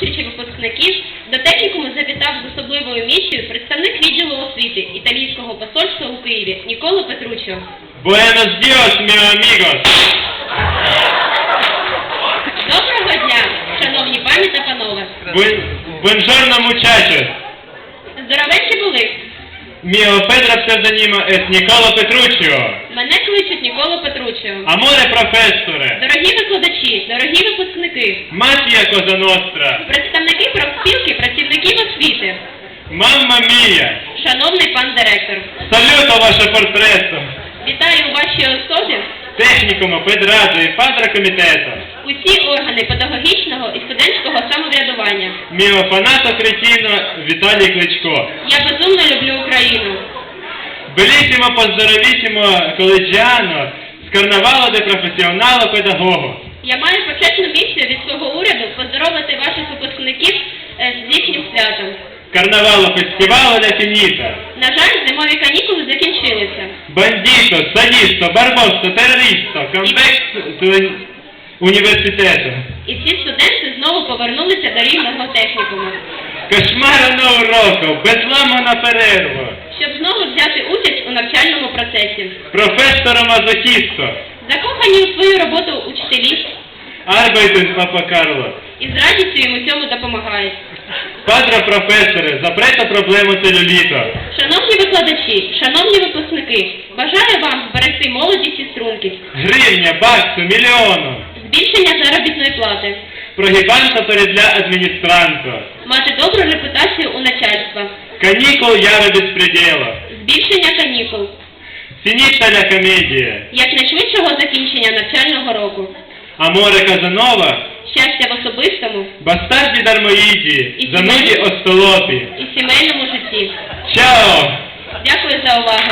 зустрічі випускників до технікуму завітав з особливою місією представник відділу освіти італійського посольства у Києві Ніколо Петручо. Buenos días, mi amigos. Доброго дня, шановні пані та панове. Bu- Buongiorno, muchachos. Були. Mio Pedro pseudonimo es Niccolo Petruccio. Мене кличуть Ніколо Петручо. Amore professore. Дорогі викладачі, дорогі випускники, Cosa Nostra. представники профспілки, працівників освіти, Mamma mia. шановний пан директор. Saluto ваше portretto. Вітаю у вашій особі Технікуму, педраду і падра комітету. усі органи педагогічного і студентського самоврядування. Mio fanato cretino Віталій Кличко. Я безумно люблю Україну. Bellissimo pozdоровissimo collegiano з карнавалу де професіоналу педагогу. Я маю почесну місію від свого уряду поздоровити ваших випускників е, з їхнім святом. Карнавалу фестивалу ля фініта. На жаль, зимові канікули закінчилися. Бандито, садісто, барбосто, терористо, конвекс університету. І всі студенти знову повернулися до рівного технікуму, Кошмара на уроку, безламу на перерву. щоб знову взяти участь у навчальному процесі. Професоро мазохісто, Закохані у свою роботу учителі Арбайтен Папа Карло. і з радістю їм у цьому допомагають. Падре професоре, запрета проблему целюліту. Шановні викладачі, шановні випускники, бажаю вам зберегти молодість і стрункість, Гривня, баксу, мільйону. збільшення заробітної плати, Прогибанка перед ля адміністранту. мати добру репутацію у начальства, Канікул яви безпреділу. збільшення канікул, Фініта ля комедія. якнайшвидшого закінчення навчального року, Аморе Казанова, щастя в особистому бастарді дармоїді, зануді остолопі. і сімейному житті. Чао! Дякую за увагу.